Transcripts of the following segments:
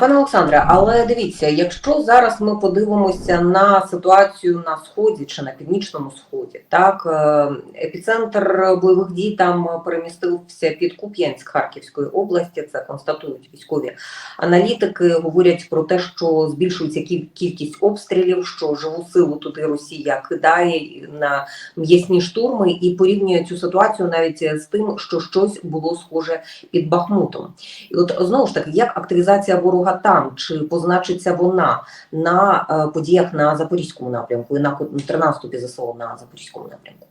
Пане Олександре, але дивіться, якщо зараз ми подивимося на ситуацію на сході чи на північному сході, так е, епіцентр бойових дій там перемістився під Куп'янськ Харківської області. Це констатують військові аналітики. Говорять про те, що збільшується кількість обстрілів, що живу силу туди Росія кидає на м'ясні штурми і порівнює цю ситуацію навіть з тим, що щось було схоже під Бахмутом. І от знову ж таки, як активізація ворога там, чи позначиться вона на е, подіях на Запорізькому напрямку і на контрнаступі ЗСУ на Запорізькому напрямку?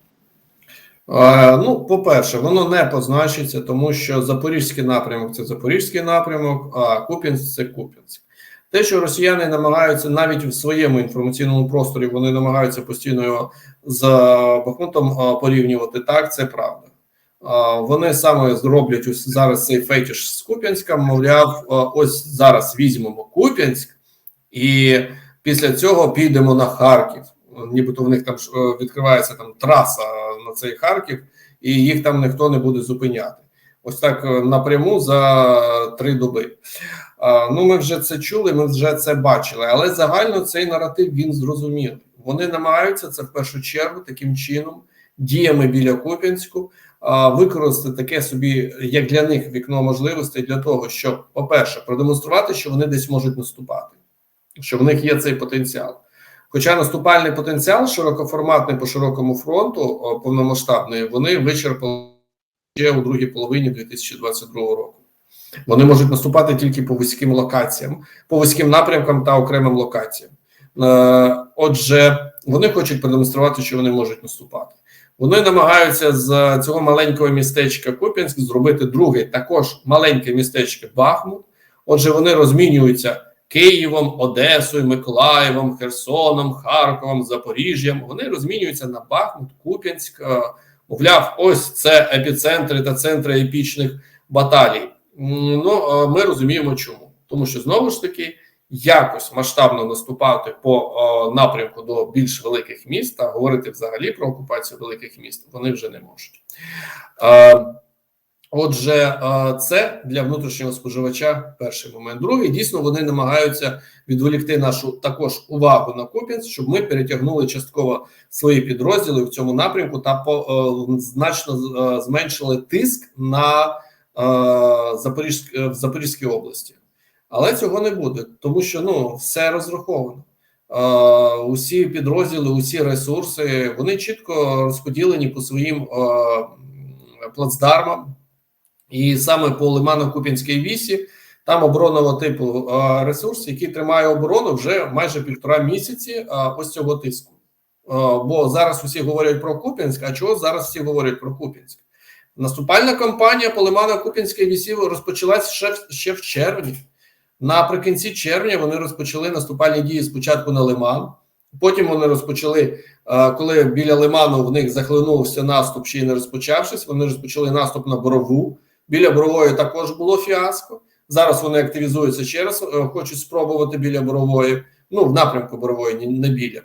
Ну, по-перше, воно не позначиться, тому що Запорізький напрямок це Запорізький напрямок, а Куп'янськ це Куп'янськ. Те, що росіяни намагаються навіть в своєму інформаційному просторі, вони намагаються постійно його з Бахмутом порівнювати, так, це правда. Вони саме зроблять ось зараз цей фетіш з Куп'янська, мовляв, ось зараз візьмемо Куп'янськ, і після цього підемо на Харків. Нібито в них там е, відкривається там траса на цей Харків, і їх там ніхто не буде зупиняти. Ось так е, напряму за три доби. Ну, ми вже це чули, ми вже це бачили. Але загально цей наратив він зрозумілий. Вони намагаються це в першу чергу таким чином, діями біля Куп'янську, використати таке собі, як для них вікно можливостей для того, щоб, по-перше, продемонструвати, що вони десь можуть наступати, що в них є цей потенціал. Хоча наступальний потенціал широкоформатний по широкому фронту повномасштабний, вони вичерпали ще у другій половині 2022 року. Вони можуть наступати тільки по вузьким локаціям, по вузьким напрямкам та окремим локаціям. Е, Отже, вони хочуть продемонструвати, що вони можуть наступати. Вони намагаються з цього маленького містечка Куп'янськ зробити друге, також маленьке містечко Бахмут. Отже, вони розмінюються. Києвом, Одесою, Миколаєвом, Херсоном, Харковом, Запоріжжям. Вони розмінюються на Бахмут, Куп'янськ. е, Мовляв, ось це епіцентри та центри епічних баталій. Ну е, ми розуміємо, чому, тому що знову ж таки якось масштабно наступати по е, напрямку до більш великих міст та говорити взагалі про окупацію великих міст вони вже не можуть. Е, Отже, е, це для внутрішнього споживача перший момент. Другий дійсно вони намагаються відволікти нашу також увагу на Куп'янськ, щоб ми перетягнули частково свої підрозділи в цьому напрямку та значно зменшили тиск на Запорізьк в Запорізькій області. Але цього не буде, тому що ну все розраховано. Е, усі підрозділи, усі ресурси вони чітко розподілені по своїм е, плацдармам. І саме по Лимано-Куп'янській вісі там оборонного типу е, ресурс, який тримає оборону вже майже півтора місяці е, ось цього тиску. Е, бо зараз усі говорять про Куп'янськ, а чого зараз всі говорять про Куп'янськ? Наступальна кампанія по Лимано-Куп'янській вісі розпочалась ще, ще в червні. Наприкінці червня вони розпочали наступальні дії спочатку на Лиман. Потім вони розпочали, е, коли біля Лиману в них захлинувся наступ, ще й не розпочавшись. Вони розпочали наступ на Борову. Біля Борової також було фіаско. Зараз вони активізуються ще раз, е, хочуть спробувати біля Борової, ну в напрямку Борової, не біля.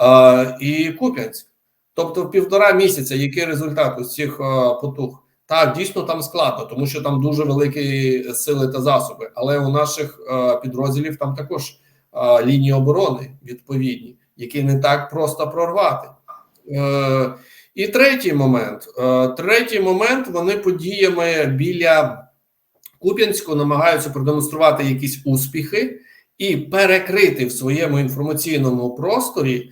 Е, І Куп'янськ. Тобто, в півтора місяця, який результат ось цих потуг? Так, дійсно там складно, тому що там дуже великі сили та засоби. Але у наших е, підрозділів там також е, лінії оборони відповідні, які не так просто прорвати. Е, і третій момент. Е, третій момент вони подіями біля Куп'янську намагаються продемонструвати якісь успіхи і перекрити в своєму інформаційному просторі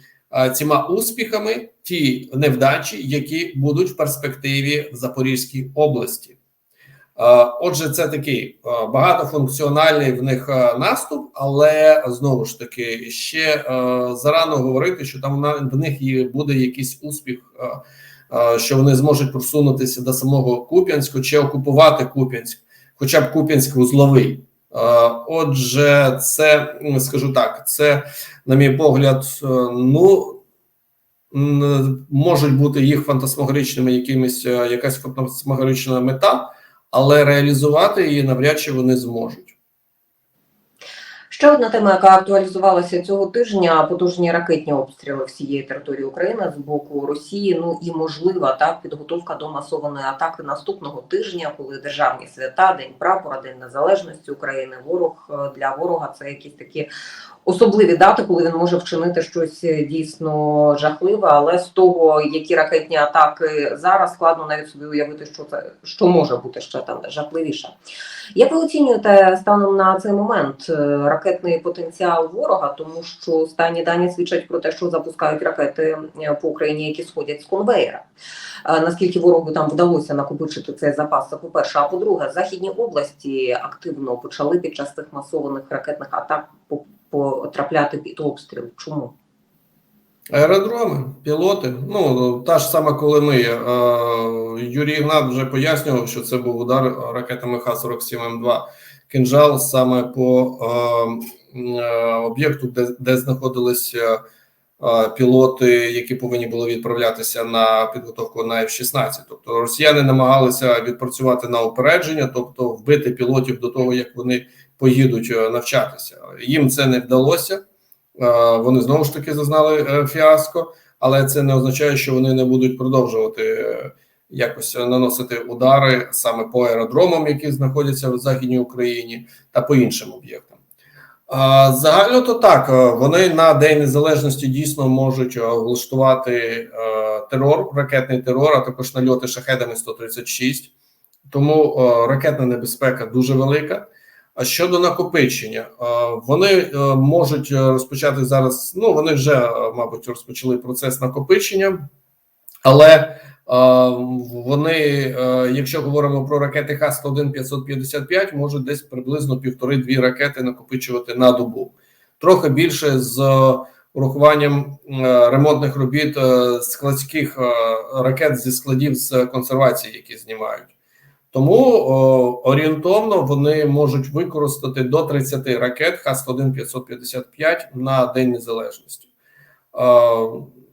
цими успіхами ті невдачі, які будуть в перспективі в Запорізькій області. Е, Отже, це такий е, багатофункціональний в них е, наступ, але знову ж таки ще е, зарано говорити, що там в них буде якийсь успіх, е, е, що вони зможуть просунутися до самого Куп'янську чи окупувати Куп'янськ, хоча б Куп'янськ вузловий. Отже, це скажу так, це, на мій погляд, е, ну можуть бути їх фантасмагоричними якимись е, якась фантасмагорична мета але реалізувати її навряд чи вони зможуть. Ще одна тема, яка актуалізувалася цього тижня, потужні ракетні обстріли всієї території України з боку Росії. Ну і можлива так підготовка до масованої атаки наступного тижня, коли державні свята, День прапора, День Незалежності України. Ворог е, для ворога це якісь такі особливі дати, коли він може вчинити щось е, дійсно жахливе. Але з того, які ракетні атаки зараз складно навіть собі уявити, що це що може бути ще там жахливіше. Як ви оцінюєте станом на цей момент е, ракетний потенціал ворога, тому що останні дані свідчать про те, що запускають ракети е, по Україні, які сходять з конвейера. Е, Наскільки ворогу там вдалося накопичити цей запас? Це по-перше, а по-друге, західні області активно почали під час цих масованих ракетних атак по- потрапляти під обстріл. Чому? Аеродроми, пілоти. Ну, та ж сама Колими. Е, Юрій Ігнат вже пояснював, що це був удар ракетами Х-47М2 «Кинжал» саме по е, е, об'єкту, де, де знаходилися пілоти, які повинні були відправлятися на підготовку на F-16. Тобто росіяни намагалися відпрацювати на упередження, тобто вбити пілотів до того, як вони поїдуть е, навчатися. Їм це не вдалося. Е, Вони знову ж таки зазнали е, фіаско, але це не означає, що вони не будуть продовжувати якось наносити удари саме по аеродромам, які знаходяться в Західній Україні, та по іншим об'єктам. Загально то так, вони на День Незалежності дійсно можуть влаштувати терор, ракетний терор, а також нальоти шахедами 136. Тому ракетна небезпека дуже велика. А щодо накопичення, е, вони е, можуть е, розпочати зараз. Ну вони вже, мабуть, розпочали процес накопичення, але вони, якщо говоримо про ракети Х-101-555, можуть десь приблизно півтори-дві ракети накопичувати на добу. Трохи більше з урахуванням ремонтних робіт складських ракет зі складів з консервації, які знімають. Тому о, орієнтовно вони можуть використати до 30 ракет Х-101-555 на День Незалежності. Е,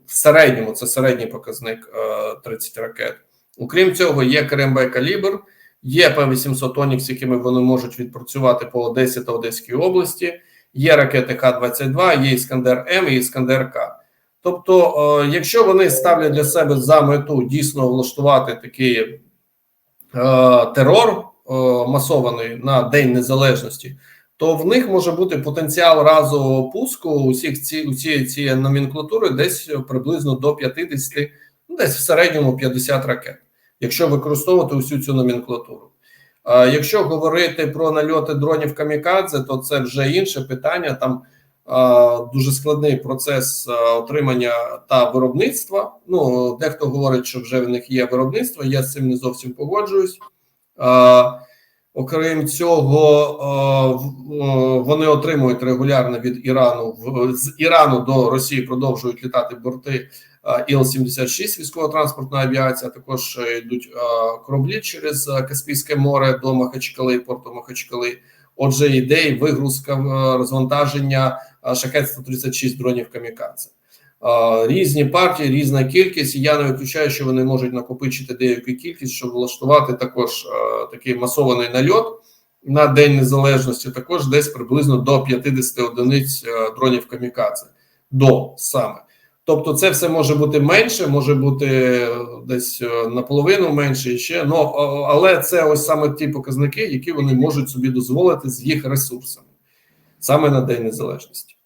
в середньому це середній показник е, 30 ракет. Окрім цього, є КРМБ калібр, є П-800 Онікс, якими вони можуть відпрацювати по Одесі та Одеській області. Є ракети Х-22, є Іскандер М і Іскандер К. Тобто, е, якщо вони ставлять для себе за мету дійсно влаштувати такий е, терор е, масований на День Незалежності, то в них може бути потенціал разового пуску усіх ці усієї цієї номенклатури десь приблизно до 50, ну десь в середньому 50 ракет, якщо використовувати усю цю номенклатуру. Якщо говорити про нальоти дронів камікадзе, то це вже інше питання. Там дуже складний процес отримання та виробництва. Ну дехто говорить, що вже в них є виробництво. Я з цим не зовсім погоджуюсь. Окрім цього, вони отримують регулярно від Ірану з Ірану до Росії продовжують літати борти е, Іл-76 військово-транспортна авіація. Також е, йдуть кораблі через Каспійське море до Махачкали, порту Махачкали. Отже, йде і вигрузка е, розвантаження е, шахет 136 дронів камікадзе. Е, Різні партії, різна кількість. Я не виключаю, що вони можуть накопичити деяку кількість, щоб влаштувати також такий масований нальот на День Незалежності. Також десь приблизно до 50 одиниць дронів камікадзе. До саме. Тобто, це все може бути менше, може бути е, десь е, наполовину менше і ще. Ну але це ось саме ті показники, які вони можуть собі дозволити з їх ресурсами, саме на День Незалежності.